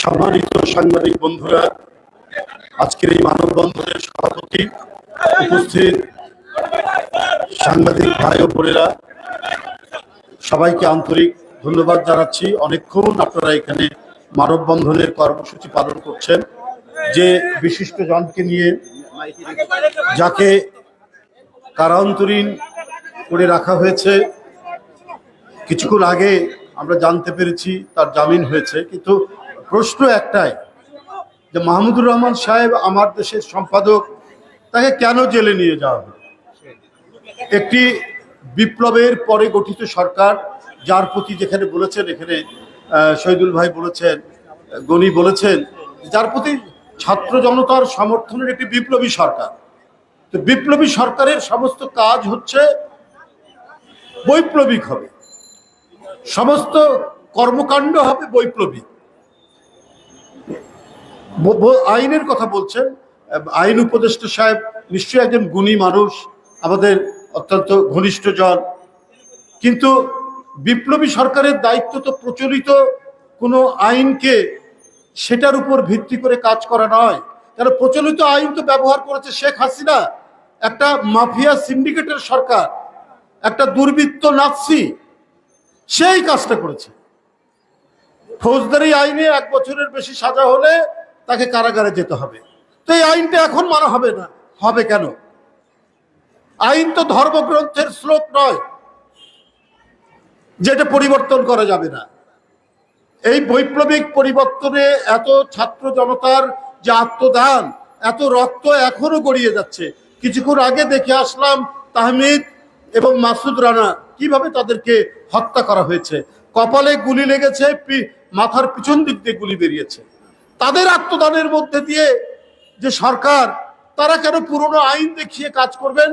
সম্মানিত সাংবাদিক বন্ধুরা, আজকের এই মানববন্ধনের সভাপতি উপস্থিত সাংবাদিক ভাই ও বোনেরা, সবাইকে আন্তরিক ধন্যবাদ জানাচ্ছি। অনেকক্ষণ আপনারা এখানে মানববন্ধনের কর্মসূচি পালন করছেন। যে বিশিষ্ট জনকে নিয়ে, যাকে কারান্তরীণ করে রাখা হয়েছে, কিছুক্ষণ আগে আমরা জানতে পেরেছি তার জামিন হয়েছে, কিন্তু প্রশ্ন একটাই, যে মাহমুদুর রহমান সাহেব আমার দেশের সম্পাদক, তাকে কেন জেলে নিয়ে যাওয়া হলো? একটি বিপ্লবের পরে গঠিত সরকার, যার প্রতি যেখানে বলেছেন, এখানে শহীদুল ভাই বলেছেন, গনি বলেছেন, যার প্রতি ছাত্র জনতার সমর্থনের একটি বিপ্লবী সরকার। তো বিপ্লবী সরকারের সমস্ত কাজ হচ্ছে বৈপ্লবিক হবে। সমস্ত কর্মকাণ্ড হবে বৈপ্লবিক আইনের কথা বলছেন। আইন উপদেষ্টা সাহেব নিশ্চয়ই একজন গুণী মানুষ, আমাদের অত্যন্ত ঘনিষ্ঠ জন। কিন্তু বিপ্লবী সরকারের দায়িত্ব তো প্রচলিত কোনো আইনকে সেটার উপর ভিত্তি করে কাজ করা নয়। কারণ প্রচলিত আইন তো ব্যবহার করেছে শেখ হাসিনা, একটা মাফিয়া সিন্ডিকেটের সরকার, একটা দুর্বৃত্ত নাৎসি। সেই কাজটা করেছে। ফৌজদারি আইনে এক বছরের বেশি সাজা হলে তাকে কারাগারে যেতে হবে। তো এই আইনটা এখন মানা হবে না, হবে কেন? আইন তো ধর্মগ্রন্থের শ্লোক নয়, যেটা পরিবর্তন করা যাবে না। এই বৈপ্লবিক পরিবর্তনে এত ছাত্র জনতার যে আত্মদান, এত রক্ত এখনও গড়িয়ে যাচ্ছে। কিছুক্ষণ আগে দেখে আসলাম, তাহমিদ এবং মাসুদ রানা কীভাবে তাদেরকে হত্যা করা হয়েছে? কপালে গুলি লেগেছে মাথার পিছন দিক দিয়ে গুলি বেরিয়েছে। তাদের আত্মদানের মধ্যে দিয়ে যে সরকার, তারা কেন পুরনো আইন দেখিয়ে কাজ করবেন?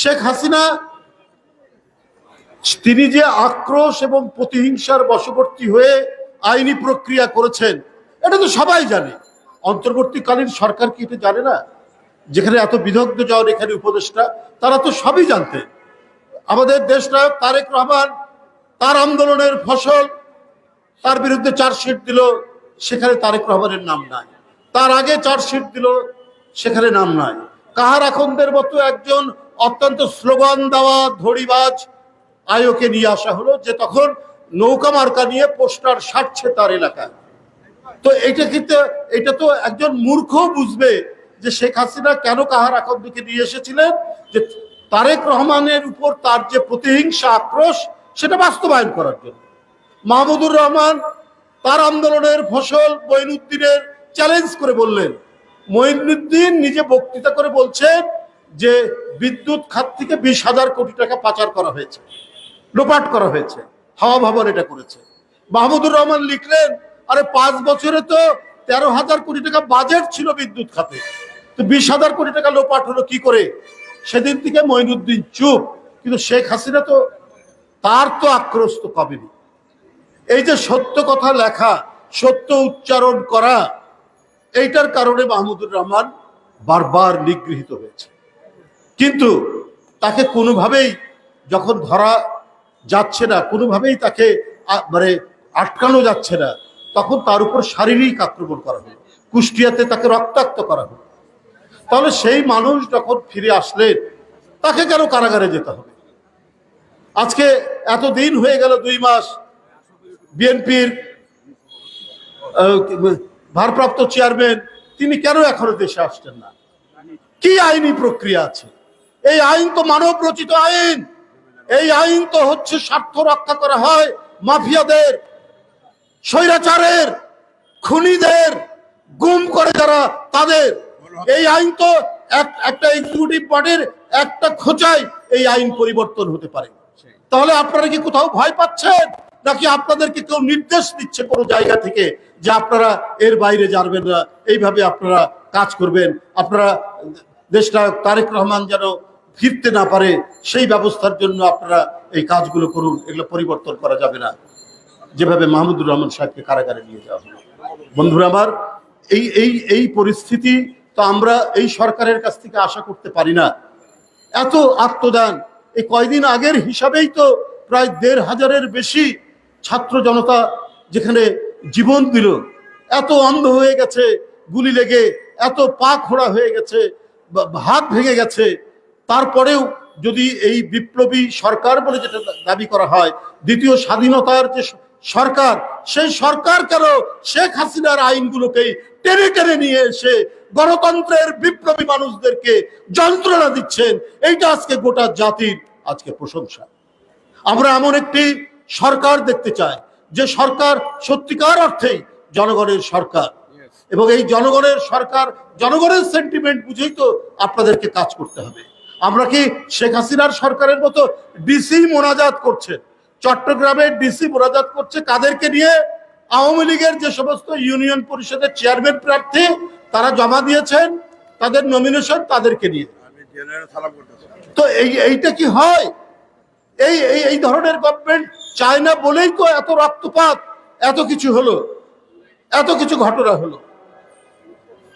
শেখ হাসিনা, তিনি যে আক্রোশ এবং প্রতিহিংসার বশবর্তী হয়ে আইনি প্রক্রিয়া করেছেন, এটা তো সবাই জানে। অন্তর্বর্তীকালীন সরকার কি এটা জানে না? যেখানে এত বিদগ্ধ যাওয়ার এখানে উপদেষ্টা, তারা তো সবই জানতেন আমাদের দেশ নায়ক তারেক রহমান, তার আন্দোলনের ফসল, তার বিরুদ্ধে চার্জশিট দিল, সেখানে তারেক রহমানের নাম নাই। তার আগে চার্জশিট দিল, সেখানে নাম নাই। কাহার আখন্দের মতো একজন অত্যন্ত স্লোগান দেওয়া ধড়িবাজ আয়োকে নিয়ে আসা হলো, যে তখন নৌকা মার্কা নিয়ে পোস্টার সারছে তার এলাকায়। তো এটা কিন্তু, এটা তো একজন মূর্খ বুঝবে যে শেখ হাসিনা কেন কাহার আকন্দকে নিয়ে এসেছিলেন, যে তারেক রহমানের উপর তার যে প্রতিহিংসা, আক্রোশ, সেটা বাস্তবায়ন করার জন্য। মাহমুদুর রহমান তার আন্দোলনের ফসল মঈনুদ্দিনের চ্যালেঞ্জ করে বললেন। মঈনুদ্দিন নিজে বক্তৃতা করে বলছেন যে বিদ্যুৎ খাত থেকে বিশ হাজার কোটি টাকা পাচার করা হয়েছে, লোপাট করা হয়েছে, হাওয়া ভবন এটা করেছে। মাহমুদুর রহমান লিখলেন, আরে পাঁচ বছরে তো তেরো হাজার কোটি টাকা বাজেট ছিল বিদ্যুৎ খাতে। বিশ হাজার কোটি টাকা লোপাট হলো কি করে? সেদিন থেকে মঈনুদ্দিন চুপ, কিন্তু শেখ হাসিনা তো, তার তো আক্রোশ তো এই যে সত্য কথা লেখা, সত্য উচ্চারণ করা, এইটার কারণে মাহমুদুর রহমান বারবার নিগৃহীত হয়েছে। কিন্তু তাকে কোনোভাবেই যখন ধরা যাচ্ছে না, কোনোভাবেই তাকে মানে আটকানো যাচ্ছে না, তখন তার উপর শারীরিক আক্রমণ করা হলো। কুষ্টিয়াতে তাকে রক্তাক্ত করা হলো। তাহলে সেই মানুষ যখন ফিরে আসলেন, তাকে কেন কারাগারে যেতে হবে? আজকে এত দিন হয়ে গেল দুই মাস, বিএনপির ভারপ্রাপ্ত চেয়ারম্যান, তিনি কেন এখনও দেশে আসছেন না? কি আইনি প্রক্রিয়া আছে? এই আইন তো মানব রচিত আইন। এই আইন তো হচ্ছে স্বার্থ রক্ষা করা হয় মাফিয়াদের, স্বৈরাচারের, খুনিদের, গুম করে যারা তাদের এই আইন তো এক- একটা এক্সিকিউটিভ বডির একটা খোঁচায় এই আইন পরিবর্তন হতে পারে। তাহলে আপনারা কি কোথাও ভয় পাচ্ছেন? নাকি আপনাদেরকে কেউ নির্দেশ দিচ্ছে কোনো জায়গা থেকে যে আপনারা এর বাইরে যাবেন না? এইভাবে আপনারা কাজ করবেন। আপনারা দেশনায়ক তারেক রহমান যেন ফিরতে না পারে, সেই ব্যবস্থার জন্য আপনারা এই কাজগুলো করুন। এগুলো পরিবর্তন করা যাবে না। যেভাবে মাহমুদুর রহমান সাহেবকে কারাগারে নিয়ে যাওয়া হলো। বন্ধুরা আমার, এই এই এই পরিস্থিতি তো আমরা এই সরকারের কাছ থেকে আশা করতে পারি না। এত আত্মদান, এই কয়দিন আগের হিসাবেই তো প্রায় দেড় হাজারের বেশি ছাত্র জনতা যেখানে জীবন দিল। এত অন্ধ হয়ে গেছে, গুলি লেগে, এত পা খোড়া হয়ে গেছে হাত ভেঙে গেছে। তারপরেও যদি এই বিপ্লবী সরকার বলে যেটা দাবি করা হয়, দ্বিতীয় স্বাধীনতার যে সরকার, সেই সরকার কেন শেখ হাসিনার আইনগুলোকেই টেনে টেনে নিয়ে এসে গণতন্ত্রের বিপ্লবী মানুষদেরকে যন্ত্রণা দিচ্ছেন। এইটা আজকে গোটা জাতির আজকে প্রশংসা। আমরা এমন একটি সরকার দেখতে চাই যে সরকার সত্যিকার অর্থেই জনগণের সরকার। এবং এই জনগণের সরকার জনগণের সেন্টিমেন্ট বুঝেই তো আপনাদেরকে কাজ করতে হবে। আমরা কি শেখ হাসিনার সরকারের মতো ডিসি মোনাজাত করছে চট্টগ্রামের ডিসি মোনাজাত করছে কাদেরকে নিয়ে? আওয়ামী লীগের যে সমস্ত ইউনিয়ন পরিষদের চেয়ারম্যান প্রার্থী তারা জমা দিয়েছেন তাদের নমিনেশন তাদেরকে নিয়ে তো এই এইটা কি হয়? এই এই এই ধরনের গভর্নমেন্ট চায় না বলেই তো এত রক্তপাত এত কিছু হলো এত কিছু ঘটনা হলো।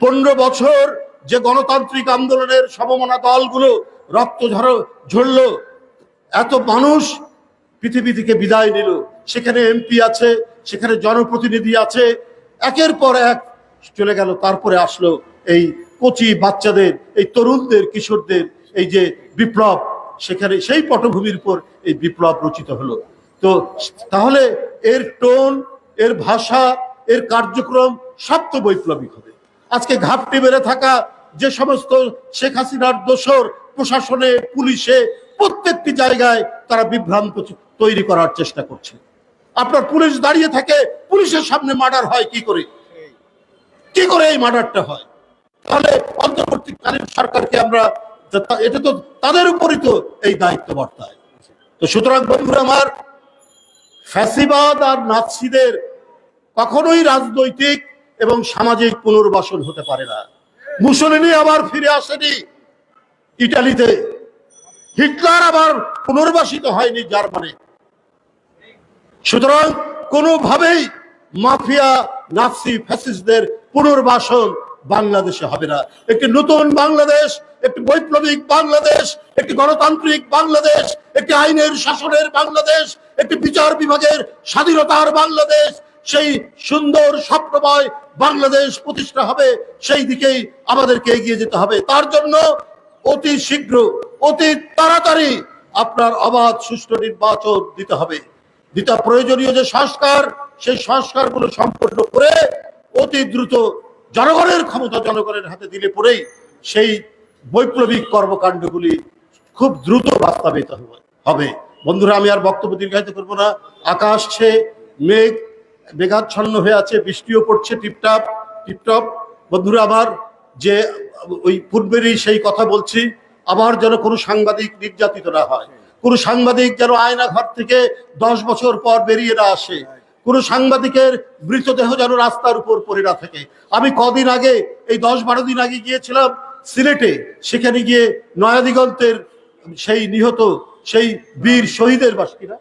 পনেরো বছর যে গণতান্ত্রিক আন্দোলনের সমমনা দলগুলো রক্ত ঝর ঝরল এত মানুষ পৃথিবী থেকে বিদায় নিল। সেখানে এমপি আছে সেখানে জনপ্রতিনিধি আছে। একের পর এক চলে গেল, তারপরে আসলো এই কচি বাচ্চাদের, এই তরুণদের, কিশোরদের, এই যে বিপ্লব, সেখানে সেই পটভূমির উপর এই বিপ্লব রচিত হলো। তো তাহলে এর টোন, এর ভাষা, এর কার্যক্রম সব তো বৈপ্লবিক হবে। আজকে ঘাপটি বেড়ে থাকা যে সমস্ত শেখ হাসিনার দোসর প্রশাসনে, পুলিশে প্রত্যেকটি জায়গায় তারা বিভ্রান্ত তৈরি করার চেষ্টা করছে। আপনার পুলিশ দাঁড়িয়ে থাকে, পুলিশের সামনে মার্ডার হয় কি করে? কি করে এই মার্ডারটা হয়? তাহলে অন্তর্বর্তীকালীন সরকারকে আমরা এটা তো তাদের উপরই তো এই দায়িত্ব বর্তায়। তো সুতরাং বন্ধুরা আমার, ফ্যাসিবাদ আর নাৎসিদের কখনোই রাজনৈতিক এবং সামাজিক পুনর্বাসন হতে পারে না। মুসলিনী আবার ফিরে আসেনি ইটালিতে। হিটলার আবার পুনর্বাসিত হয়নি জার্মানি সুতরাং কোনোভাবেই মাফিয়া নাৎসি ফ্যাসিস্টদের পুনর্বাসন বাংলাদেশে হবে না। একটি নতুন বাংলাদেশ, একটি বৈপ্লবিক বাংলাদেশ, একটি গণতান্ত্রিক বাংলাদেশ, একটি আইনের শাসনের বাংলাদেশ, একটি বিচার বিভাগের স্বাধীনতার বাংলাদেশ, সেই সুন্দর স্বপ্নময় বাংলাদেশ প্রতিষ্ঠা হবে, সেই দিকেই আমাদেরকে এগিয়ে যেতে হবে। তার জন্য অতি শীঘ্র, অতি তাড়াতাড়ি আপনার অবাধ সুষ্ঠু নির্বাচন দিতে হবে। দিতে প্রয়োজনীয় যে সংস্কার, সেই সংস্কারগুলো সম্পন্ন করে অতি দ্রুত জনগণের ক্ষমতা জনগণের হাতে দিলে পরেই সেই বৈপ্লবিক কর্মকাণ্ডগুলি খুব দ্রুত বাস্তবায়িত হবে- হবে। বন্ধুরা, আমি আর বক্তব্য দীর্ঘায়িত করব না। আকাশ ছে মেঘ, মেঘাচ্ছন্ন হয়ে আছে, বৃষ্টিও পড়ছে, টিপটাপ, টিপটপ। বন্ধুরা আমার যে ওই পূর্বেরই সেই কথা বলছি, আবার যেন কোনো সাংবাদিক নির্যাতিত না হয়। কোনো সাংবাদিক যেন আয়না ঘর থেকে দশ বছর পর বেরিয়ে না আসে। কোনো সাংবাদিকের মৃতদেহ যেন রাস্তার উপর পড়ে না থাকে। আমি কদিন আগে, এই দশ বারো দিন আগে গিয়েছিলাম সিলেটে। সেখানে গিয়ে নয়াদিগন্তের সেই নিহত, সেই বীর শহীদের বাস। কিনা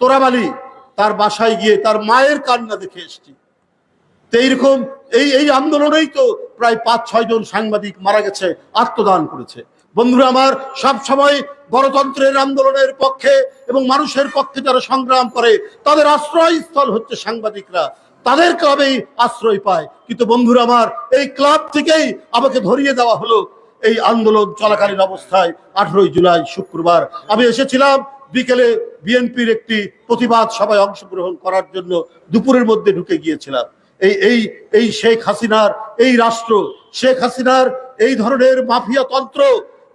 তোরাবালি। তার বাসায় গিয়ে তার মায়ের কান্না দেখে এসেছি। তো এইরকম এই এই আন্দোলনেই তো প্রায় পাঁচ ছয় জন সাংবাদিক মারা গেছে, আত্মদান করেছে। বন্ধুরা আমার, সব সময় গণতন্ত্রের আন্দোলনের পক্ষে এবং মানুষের পক্ষে যারা সংগ্রাম করে, তাদের আশ্রয়স্থল হচ্ছে সাংবাদিকরা। তাদের ক্লাবেই আশ্রয় পায় কিন্তু বন্ধুরা আমার, এই ক্লাব থেকেই আমাকে ধরিয়ে দেওয়া হলো এই আন্দোলন চলাকালীন অবস্থায়, আঠারোই জুলাই, শুক্রবার। আমি এসেছিলাম বিকেলে বিএনপির একটি প্রতিবাদ সভায় অংশগ্রহণ করার জন্য, দুপুরের মধ্যে ঢুকে গিয়েছিলাম। এই এই এই শেখ হাসিনার, এই রাষ্ট্র, শেখ হাসিনার এই ধরনের মাফিয়া তন্ত্র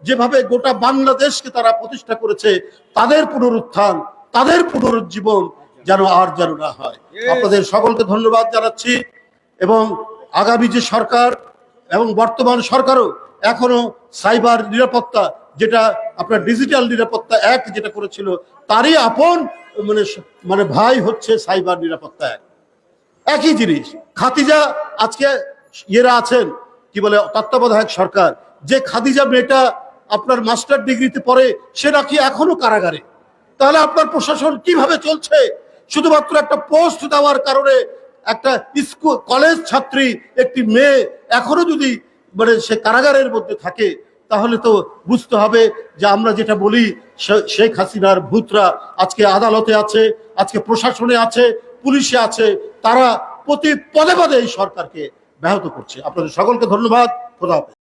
যেভাবে গোটা বাংলাদেশকে তারা প্রতিষ্ঠা করেছে তাদের পুনরুত্থান তাদের পুনরুজ্জীবন যেন আর যেন না হয়। আপনাদের সকলকে ধন্যবাদ জানাচ্ছি এবং আগামী যে সরকার এবং বর্তমান সরকারও এখনও সাইবার নিরাপত্তা যেটা আপনার ডিজিটাল নিরাপত্তা এক যেটা করেছিল তারই আপন মানে মানে ভাই হচ্ছে সাইবার নিরাপত্তা এক একই জিনিস খাদিজা আজকে ইয়েরা আছেন কি বলে তত্ত্বাবধায়ক সরকার যে খাদিজা মেয়েটা আপনার মাস্টার ডিগ্রিতে পড়ে সে নাকি এখনও কারাগারে? তাহলে আপনার প্রশাসন কীভাবে চলছে? শুধুমাত্র একটা পোস্ট দেওয়ার কারণে একটা স্কুল, কলেজ ছাত্রী, একটি মেয়ে এখনও যদি মানে সে কারাগারের মধ্যে থাকে, তাহলে তো বুঝতে হবে যে আমরা যেটা বলি শেখ হাসিনার ভূতরা আজকে আদালতে আছে, আজকে প্রশাসনে আছে, পুলিশে আছে, তারা প্রতি পদে পদে এই সরকারকে ব্যাহত করছে। আপনাদের সকলকে ধন্যবাদ। খোদা।